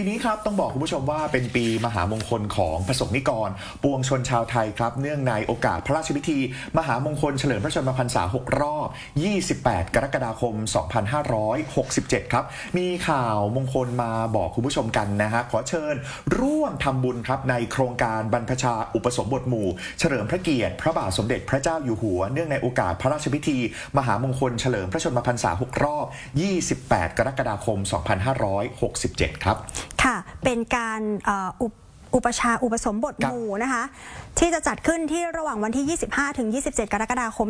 ปีนี้ครับต้องบอกคุณผู้ชมว่าเป็นปีมหามงคลของประสบนิกร ปวงชนชาวไทยครับ เนื่องในโอกาสพระราชพิธี มหามงคลเฉลิมพระชนมพรรษา 6 รอบ 28 กรกฎาคม 2567 ครับ มีข่าวมงคลมาบอกคุณผู้ชมกันนะฮะขอเชิญร่วมทำบุญครับในโครงการบรรพชาอุปสมบทหมู่ เฉลิมพระเกียรติ พระบาทสมเด็จพระเจ้าอยู่หัว เนื่องในโอกาสพระราชพิธี มหามงคลเฉลิมพระชนมพรรษา 6 รอบ 28 กรกฎาคม 2567 ครับ ค่ะ เป็นการอุป อุปชฌาย์อุปสมบทครับหมู่นะคะ ที่จะจัดขึ้นที่ระหว่างวันที่ 25 ถึง 27 กรกฎาคม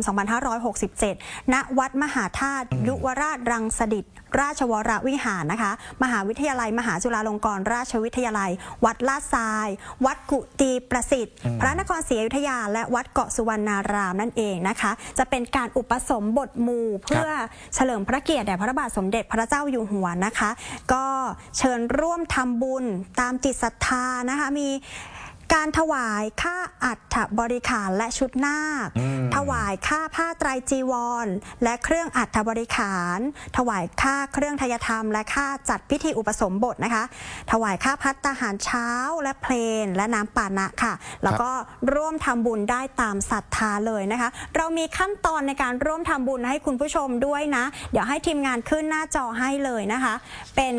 2567 ณ วัดมหาธาตุยุวราชรังสฤษราชวรวิหารนะคะ มหาวิทยาลัย มหาจุฬาลงกรณราชวิทยาลัย วัดลาดทราย วัดกุตีประสิทธิ์ พระนครศรีอยุธยา และวัดเกาะสุวรรณารามนั่นเองนะคะ จะเป็นการอุปสมบทหมู่เพื่อเฉลิมพระเกียรติแด่พระบาทสมเด็จพระเจ้าอยู่หัวนะคะ ก็เชิญร่วมทำบุญตามจิตศรัทธานะคะมี การถวายค่าอัฐบริขารและชุดนาคอืมถวายค่าผ้าไตรจีวร และเครื่องอัฐบริขาร ถวายค่าเครื่องทายธรรม และค่าจัดพิธีอุปสมบทนะคะ ถวายค่าพัตตาหารเช้าและเพลน และน้ำปานะค่ะ แล้วก็ร่วมทำบุญได้ตามศรัทธาเลยนะคะ เรามีขั้นตอนในการร่วมทำบุญให้คุณผู้ชมด้วยนะ เดี๋ยวให้ทีมงานขึ้นหน้าจอให้เลยนะคะ เป็น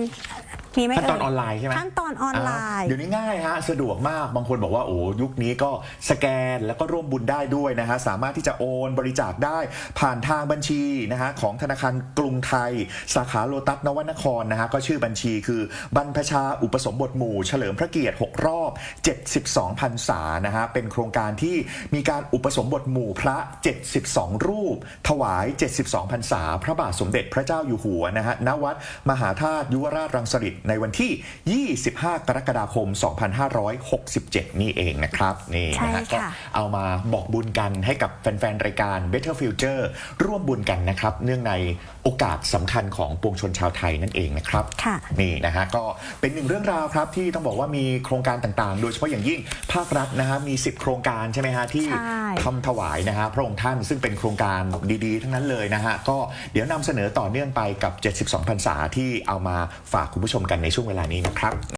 มีไหมขั้นตอนเยออนไลน์ใช่ไหมขั้นตอนออนไลน์าเดี๋ยวนี้ง่ายฮะสะดวกมากบางคนบอกว่าโอ้ยุคนี้ก็สแกนแล้วก็ร่วมบุญได้ด้วยนะฮะสามารถที่จะโอนบริจาคได้ผ่านทางบัญชีนะฮะของธนาคารกรุงไทย สาขาโลตัสนวนครนะฮะก็ชื่อบัญชีคือบรรพชาอุปสมบทหมู่ เฉลิมพระเกียรติ 6 รอบ 72พรรษานะฮะเป็นโครงการที่มีการอุปสมบทหมู่พระ 72 รูป ถวาย 72พรรษา พระบาทสมเด็จพระเจ้าอยู่หัวนะฮะณวัดมหาธาตุยุวราชรังสฤษในวันที่ 25 กรกฎาคม 2567นี่เองนะครับนี่นะฮะใช่ก็ค่ะ เอามาบอกบุญกันให้กับแฟนๆ รายการ Better Future ร่วมบุญกันนะครับ เนื่องในโอกาสสำคัญของปวงชนชาวไทยนั่นเองนะครับ ค่ะ นี่นะฮะก็เป็นหนึ่งเรื่องราวครับที่ต้องบอกว่ามีโครงการต่างๆ โดยเฉพาะอย่างยิ่งภาครัฐนะฮะมี 10 โครงการใช่ไหมฮะที่ใช่ ทำถวายนะฮะพระองค์ท่านซึ่งเป็นโครงการดีๆ ทั้งนั้นเลยนะฮะก็เดี๋ยวนำเสนอต่อเนื่องไปกับ 72พรรษาที่เอามาฝากคุณผู้ชมกันในช่วงเวลานี้นะครับ